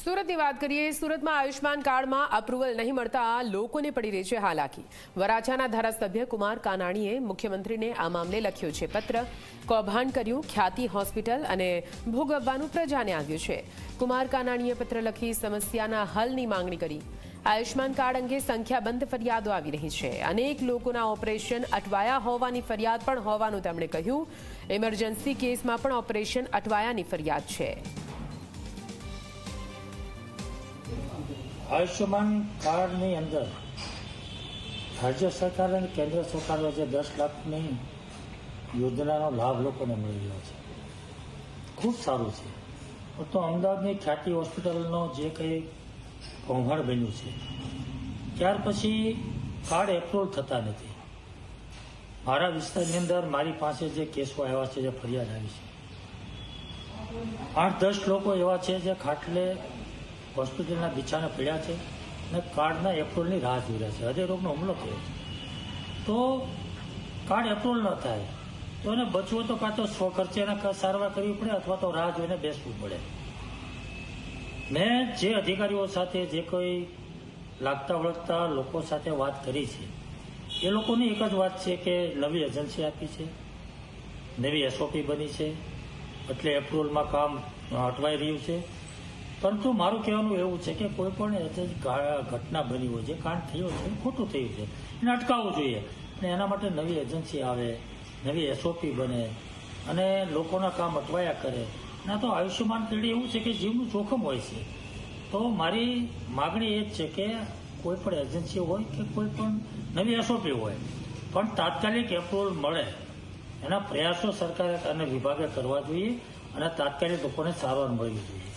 સુરતની વાત કરીએ, સુરતમાં આયુષ્માન કાર્ડમાં અપ્રુવલ નહીં મળતા લોકોને પડી રહી છે હાલાકી. વરાછાના ધારાસભ્ય કુમાર કાનાણીએ મુખ્યમંત્રીને આ મામલે લખ્યું છે, પત્ર કૌભાંડ કર્યું, ખ્યાતિ હોસ્પિટલ અને ભોગવવાનું પ્રજાને આવ્યું છે. કુમાર કાનાણીએ પત્ર લખી સમસ્યાના હલની માંગણી કરી. આયુષ્માન કાર્ડ અંગે સંખ્યાબંધ ફરિયાદો આવી રહી છે. અનેક લોકોના ઓપરેશન અટવાયા હોવાની ફરિયાદ પણ હોવાનું તેમણે કહ્યું. ઇમરજન્સી કેસમાં પણ ઓપરેશન અટવાયાની ફરિયાદ છે. આયુષ્યમાન કાર્ડની અંદર રાજ્ય સરકાર અને કેન્દ્ર સરકાર વચ્ચે દસ લાખની યોજનાનો લાભ લોકોને મળી રહ્યો છે. ખૂબ સારું છે. તો અમદાવાદની ખ્યાતિ હોસ્પિટલનો જે કંઈ કૌભાંડ બન્યું છે, ત્યાર પછી કાર્ડ એપ્રુવલ થતા નથી. મારા વિસ્તારની અંદર મારી પાસે જે કેસો આવ્યા છે, જે ફરિયાદ આવી છે. આઠ દસ લોકો એવા છે જે ખાટલે હોસ્પિટલના બિછાને પડ્યા છે અને કાર્ડના એપ્રુવલની રાહ જોઈ રહ્યા છે. હૃદયરોગનો હુમલો થયો છે. તો કાર્ડ એપ્રુવલ ન થાય, તો એને બચવું તો કાં તો સ્વ ખર્ચે એને સારવાર કરવી પડે અથવા તો રાહ જોઈને બેસવું પડે. મેં જે અધિકારીઓ સાથે જે કોઈ લાગતા વળગતા લોકો સાથે વાત કરી છે, એ લોકોની એક જ વાત છે કે નવી એજન્સી આપી છે, નવી એસઓપી બની છે, એટલે એપ્રુવલમાં કામ અટવાઈ રહ્યું છે. પરંતુ મારું કહેવાનું એવું છે કે કોઈ પણ ઘટના બની હોય જે કાંડ થયો છે, ખોટું થયું છે, એને અટકાવવું જોઈએ. અને એના માટે નવી એજન્સી આવે, નવી એસઓપી બને, અને લોકોના કામ અટવાયા કરે. ના તો આયુષ્યમાન કાર્ડ એવું છે કે જીવનું જોખમ હોય છે. તો મારી માગણી એ જ છે કે કોઈ પણ એજન્સી હોય કે કોઈ પણ નવી એસઓપી હોય, પણ તાત્કાલિક એપ્રુવલ મળે. એના પ્રયાસો સરકારે અને વિભાગે કરવા જોઈએ અને તાત્કાલિક લોકોને સારવાર મળવી જોઈએ.